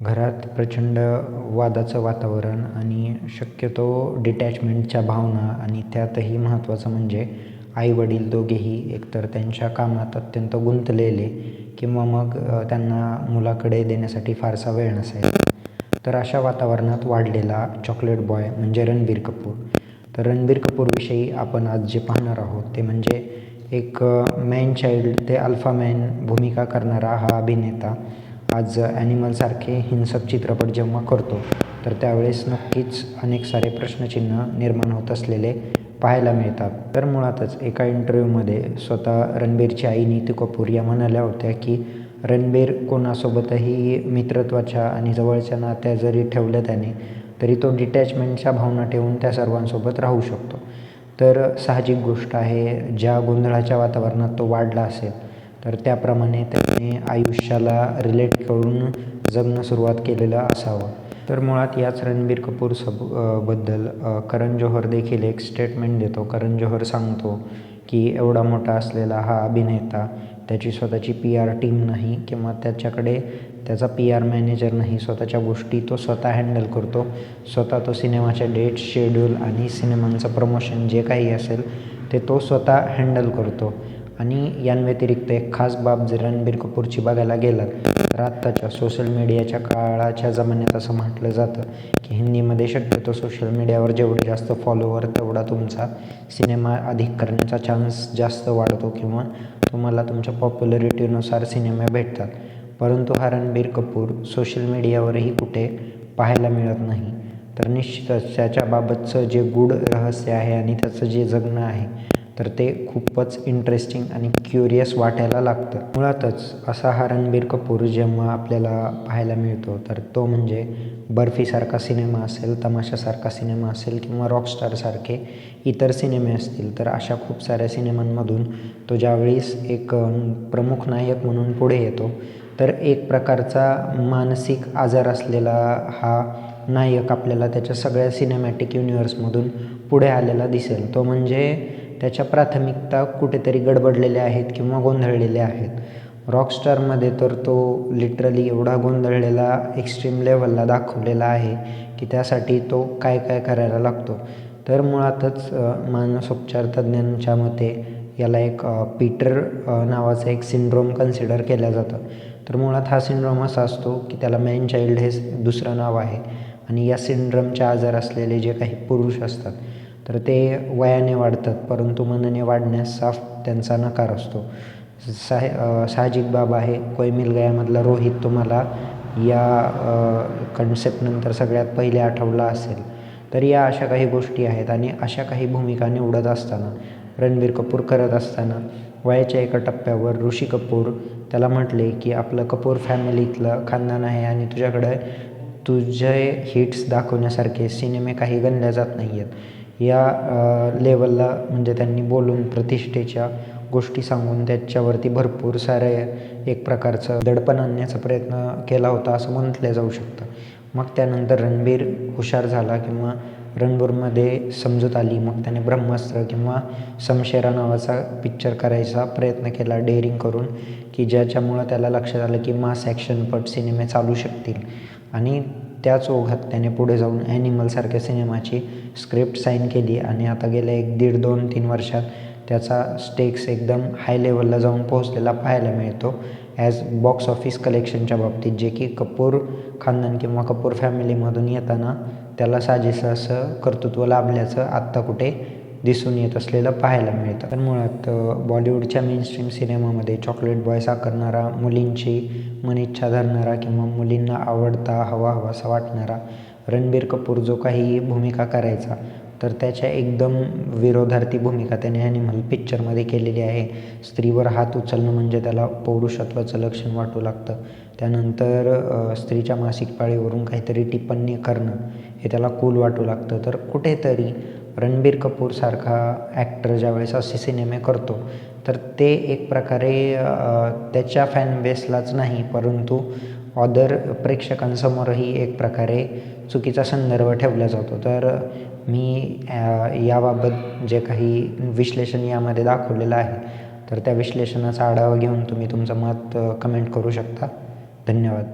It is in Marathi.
घरात प्रचंड वादाचं वातावरण आणि शक्यतो डिटॅचमेंटच्या भावना आणि त्यातही महत्त्वाचं म्हणजे आईवडील दोघेही एकतर त्यांच्या कामात अत्यंत गुंतलेले किंवा मग त्यांना मुलाकडे देण्यासाठी फारसा वेळ नसायचा तर अशा वातावरणात वाढलेला चॉकलेट बॉय म्हणजे रणबीर कपूर. तर रणबीर कपूरविषयी आपण आज जे पाहणार आहोत ते म्हणजे एक मॅन चाइल्ड ते अल्फा मॅन भूमिका करणारा हा अभिनेता. आज ॲनिमलसारखे हिंसक चित्रपट जेव्हा करतो तर त्यावेळेस नक्कीच अनेक सारे प्रश्नचिन्ह निर्माण होत असलेले पाहायला मिळतात. तर मुळातच एका इंटरव्ह्यूमध्ये स्वतः रणबीरची आई नीतू कपूर या म्हणाल्या होत्या की रणबीर कोणासोबतही मित्रत्वाच्या आणि जवळच्या नात्या जरी ठेवल्या त्याने तरी तो डिटॅचमेंटच्या भावना ठेवून त्या सर्वांसोबत राहू शकतो. तर साहजिक गोष्ट आहे ज्या गोंधळाच्या वातावरणात तो वाढला असेल तर त्याप्रमाणे त्याने आयुष्याला रिलेट करून जगणं सुरुवात केलेलं असावं. तर मुळात याच रणबीर कपूर सबबद्दल करण जोहर देखील एक स्टेटमेंट देतो. करण जोहर सांगतो की एवढा मोठा असलेला हा अभिनेता त्याची स्वतःची पी आर टीम नाही किंवा त्याच्याकडे त्याचा पी आर मॅनेजर नाही. स्वतःच्या गोष्टी तो स्वतः हँडल करतो. स्वतः तो सिनेमाच्या डेट शेड्यूल आणि सिनेमांचं प्रमोशन जे काही असेल ते तो स्वतः हँडल करतो. आणि यांव्यतिरिक्त एक खास बाब जर रणबीर कपूरची बघायला गेलात तर आत्ताच्या सोशल मीडियाच्या काळाच्या जमान्यात असं म्हटलं जातं की हिंदीमध्ये शक्यतो सोशल मीडियावर जेवढे जास्त फॉलोवर तेवढा तुमचा सिनेमा अधिक करण्याचा चान्स जास्त वाढतो किंवा तुम्हाला तुमच्या पॉप्युलरिटीनुसार सिनेमे भेटतात. परंतु हा रणबीर कपूर सोशल मीडियावरही कुठे पाहायला मिळत नाही. तर निश्चितच त्याच्याबाबतचं जे गूढ रहस्य आहे आणि त्याचं जे जगणं आहे तर ते खूपच इंटरेस्टिंग आणि क्युरियस वाटायला लागतं. मुळातच असा हा रणबीर कपूर जेव्हा आपल्याला पाहायला मिळतो तर तो म्हणजे बर्फीसारखा सिनेमा असेल तमाशासारखा सिनेमा असेल किंवा रॉकस्टारसारखे इतर सिनेमे असतील तर अशा खूप साऱ्या सिनेमांमधून तो ज्यावेळेस एक प्रमुख नायक म्हणून पुढे येतो तर एक प्रकारचा मानसिक आजार असलेला हा नायक आपल्याला त्याच्या सगळ्या सिनेमॅटिक युनिवर्समधून पुढे आलेला दिसेल. तो म्हणजे त्याच्या प्राथमिकता कुठेतरी गडबडलेल्या आहेत किंवा गोंधळलेल्या आहेत. रॉकस्टारमध्ये तर तो लिटरली एवढा गोंधळलेला एक्स्ट्रीम लेवलला दाखवलेला आहे की त्यासाठी तो काय काय करायला लागतो. तर मुळातच मानसोपचार तज्ज्ञांच्या मते याला एक पीटर नावाचं एक सिंड्रोम कन्सिडर केलं जातं. तर मुळात हा सिंड्रोम असा असतो की त्याला मॅन चाइल्ड हे दुसरं नाव आहे. आणि या सिंड्रमचे आजार असलेले जे काही पुरुष असतात तर ते वयाने वाढतात परंतु मनाने वाढण्यास साफ त्यांचा नकार असतो. साहे साहजिक बाब आहे कोयमिल गयामधला रोहित तुम्हाला या कन्सेप्टनंतर सगळ्यात पहिले आठवला असेल. तर या अशा काही गोष्टी आहेत आणि अशा काही भूमिका निवडत असताना रणबीर कपूर करत असताना वयाच्या एका टप्प्यावर ऋषी कपूर त्याला म्हटले की आपलं कपूर फॅमिलीतलं खानदान आहे आणि तुझ्याकडे तुझे हिट्स दाखवण्यासारखे सिनेमे काही गणल्या जात नाही आहेत या लेवलला म्हणजे त्यांनी बोलून प्रतिष्ठेच्या गोष्टी सांगून त्याच्यावरती भरपूर सारे एक प्रकारचं दडपण आणण्याचा प्रयत्न केला होता असं म्हटलं जाऊ शकतं. मग त्यानंतर रणबीर हुशार झाला किंवा रणबीरमध्ये समजूत आली मग त्याने ब्रह्मास्त्र किंवा समशेरा नावाचा पिक्चर करायचा प्रयत्न केला डेअरिंग करून की ज्याच्यामुळं त्याला लक्षात आलं की मास ॲक्शनपट सिनेमे चालू शकतील. आणि त्याच ओघात त्याने पुढे जाऊन ॲनिमलसारख्या सिनेमाची स्क्रिप्ट साईन केली आणि आता गेल्या एक दीड दोन तीन वर्षात त्याचा स्टेक्स एकदम हाय लेवलला जाऊन पोहोचलेला पाहायला मिळतो. ॲज बॉक्स ऑफिस कलेक्शनच्या बाबतीत जे की कपूर खानदान किंवा कपूर फॅमिलीमधून येताना त्याला साजेसं असं कर्तृत्व लाभल्याचं आत्ता कुठे दिसून येत असलेलं पाहायला मिळतं. तर मुळात बॉलिवूडच्या मेनस्ट्रीम सिनेमामध्ये चॉकलेट बॉय साकारणारा मुलींची मनिच्छा धरणारा किंवा मुलींना आवडता हवा हवासा वाटणारा रणबीर कपूर जो काही भूमिका करायचा तर त्याच्या एकदम विरोधार्थी भूमिका त्याने ॲनिमल पिक्चरमध्ये केलेली आहे. स्त्रीवर हात उचलणं म्हणजे त्याला पौरुषत्वाचं लक्षण वाटू लागतं. त्यानंतर स्त्रीच्या मासिक पाळीवरून काहीतरी टिप्पणी करणं हे त्याला कूल वाटू लागतं. तर कुठेतरी रणबीर कपूरसारखा ॲक्टर ज्यावेळेस असे सिनेमे करतो तर ते एक प्रकारे त्याच्या फॅन बेसलाच नाही परंतु ऑदर प्रेक्षकांसमोरही एक प्रकारे चुकीचा संदर्भ ठेवला जातो. तर मी याबाबत जे काही विश्लेषण यामध्ये दाखवलेलं आहे तर त्या विश्लेषणाचा आढावा घेऊन तुम्ही तुमचं मत कमेंट करू शकता. धन्यवाद.